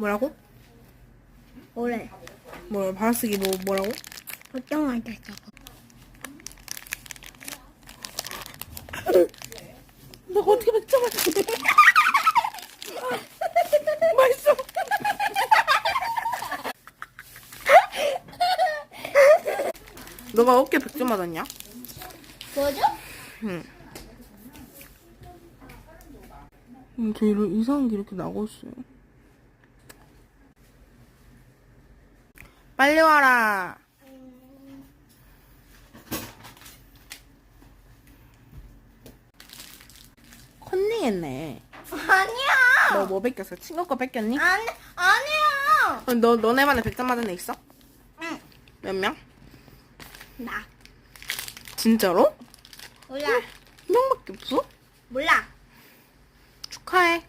뭐라고? 뭐래? 뭐 받아쓰기 뭐 뭐라고? 걱정하자 저거. 너가 어떻게 100점 맞지? 맛있어. 너가 어깨 100점 맞았냐? 뭐죠? 응. 음, 저 이런 이상한 게 이렇게 나고 있어요. 빨리 와라. 컨닝했네. 아니야. 너 뭐 뺏겼어? 친구 거 뺏겼니? 아니 아니야. 어, 너 너네만에 100점 맞은 애 있어? 응. 몇 명? 나 진짜로? 몰라 한 명밖에 없어? 몰라. 축하해.